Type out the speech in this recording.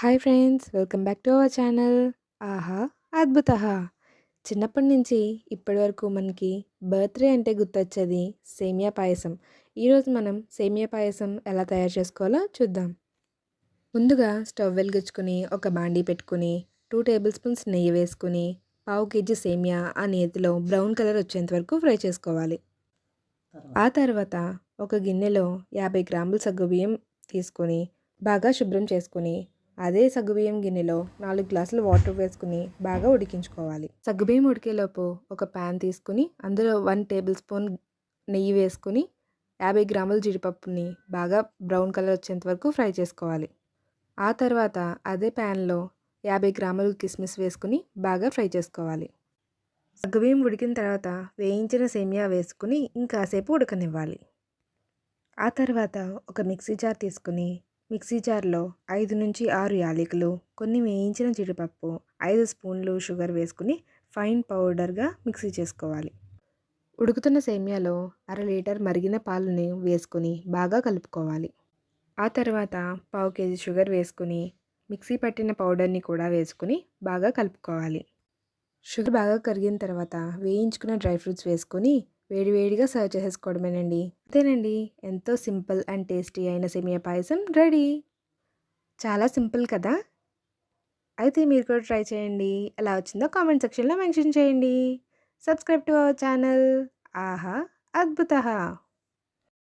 Hi friends welcome back to our channel. ఆహా అద్భుత చిన్నప్పటి నుంచి ఇప్పటి వరకు మనకి బర్త్డే అంటే గుర్తొచ్చేది సేమియా పాయసం. ఈరోజు మనం సేమియా పాయసం ఎలా తయారు చేసుకోవాలో చూద్దాం. ముందుగా స్టవ్ వెలిగించుకుని ఒక బాండీ పెట్టుకుని టూ టేబుల్ స్పూన్స్ నెయ్యి వేసుకుని పావు కేజీ సేమియా ఆ నేతిలో బ్రౌన్ కలర్ వచ్చేంత వరకు ఫ్రై చేసుకోవాలి. ఆ తర్వాత ఒక గిన్నెలో యాభై గ్రాముల సగ్గుబియ్యం తీసుకొని బాగా శుభ్రం చేసుకుని అదే సగ్గుబియ్యం గిన్నెలో నాలుగు గ్లాసులు వాటర్ వేసుకుని బాగా ఉడికించుకోవాలి. సగ్గుబియ్యం ఉడికేలోపు ఒక ప్యాన్ తీసుకుని అందులో వన్ టేబుల్ స్పూన్ నెయ్యి వేసుకుని యాభై గ్రాముల జీడిపప్పుని బాగా బ్రౌన్ కలర్ వచ్చేంత వరకు ఫ్రై చేసుకోవాలి. ఆ తర్వాత అదే ప్యాన్లో యాభై గ్రాములు కిస్మిస్ వేసుకుని బాగా ఫ్రై చేసుకోవాలి. సగ్గుబియ్యం ఉడికిన తర్వాత వేయించిన సేమియా వేసుకుని ఇంకాసేపు ఉడకనివ్వాలి. ఆ తర్వాత ఒక మిక్సీ జార్ తీసుకుని మిక్సీ జార్లో ఐదు నుంచి ఆరు యాలకులు కొన్ని వేయించిన జీడిపప్పు ఐదు స్పూన్లు షుగర్ వేసుకుని ఫైన్ పౌడర్గా మిక్సీ చేసుకోవాలి. ఉడుకుతున్న సేమియాలో అర లీటర్ మరిగిన పాలని వేసుకొని బాగా కలుపుకోవాలి. ఆ తర్వాత పావు కేజీ షుగర్ వేసుకుని మిక్సీ పట్టిన పౌడర్ని కూడా వేసుకుని బాగా కలుపుకోవాలి. షుగర్ బాగా కరిగిన తర్వాత వేయించుకున్న డ్రై ఫ్రూట్స్ వేసుకొని వేడివేడిగా సర్వ్ చేసేసుకోవడమేనండి. అంతేనండి. ఎంతో సింపుల్ అండ్ టేస్టీ అయిన సేమియా పాయసం రెడీ. చాలా సింపుల్ కదా? అయితే మీరు కూడా ట్రై చేయండి. ఎలా వచ్చిందో కామెంట్ సెక్షన్లో మెన్షన్ చేయండి. Subscribe to our channel. ఆహా! అద్భుత